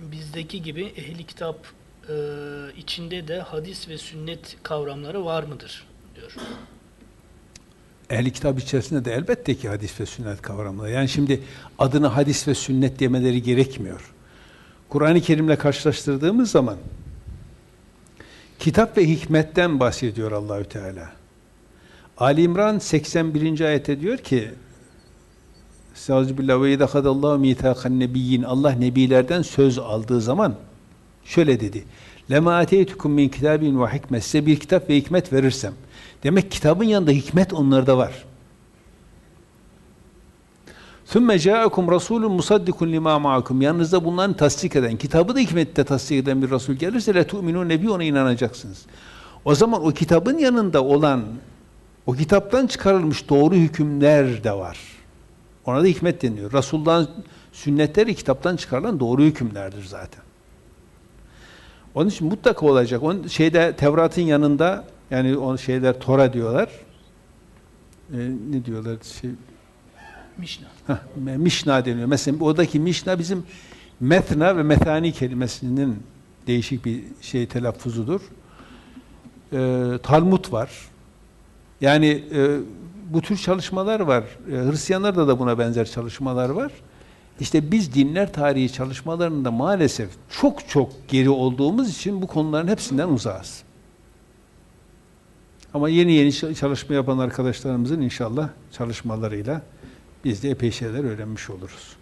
bizdeki gibi ehli kitap e, içinde de hadis ve sünnet kavramları var mıdır diyor. Ehli kitap içerisinde de elbette ki hadis ve sünnet kavramları. Yani şimdi adını hadis ve sünnet demeleri gerekmiyor. Kur'an-ı Kerim'le karşılaştırdığımız zaman kitap ve hikmetten bahsediyor Allahü Teala. Ali İmran 81. ayette diyor ki Estağfirullah ve idahadallahu mitakan nebiyyin Allah nebilerden söz aldığı zaman şöyle dedi. Lema ateytukum min kitabin ve hikmet size bir kitap ve hikmet verirsem. Demek kitabın yanında hikmet onlarda var. ثُمَّ جَاءَكُمْ رَسُولٌ مُصَدِّقٌ لِمَا مَعَكُمْ Yanınızda bunların tasdik eden, kitabı da hikmeti de tasdik eden bir Resul gelirse لَتُؤْمِنُونَ nebi ona inanacaksınız. O zaman o kitabın yanında olan, o kitaptan çıkarılmış doğru hükümler de var. Ona da hikmet deniyor. Resul'dan sünnetleri kitaptan çıkarılan doğru hükümlerdir zaten. Onun için mutlaka olacak. Onun şeyde Tevrat'ın yanında yani o şeyler Tora diyorlar. Ee, ne diyorlar? Şey, Mişna. Heh, Mişna deniyor. Mesela oradaki Mişna bizim Methna ve Methani kelimesinin değişik bir şey telaffuzudur. Ee, Talmud var. Yani e, bu tür çalışmalar var. E, Hristiyanlarda da buna benzer çalışmalar var. İşte biz dinler tarihi çalışmalarında maalesef çok çok geri olduğumuz için bu konuların hepsinden uzağız. Ama yeni yeni çalışma yapan arkadaşlarımızın inşallah çalışmalarıyla biz de epey şeyler öğrenmiş oluruz.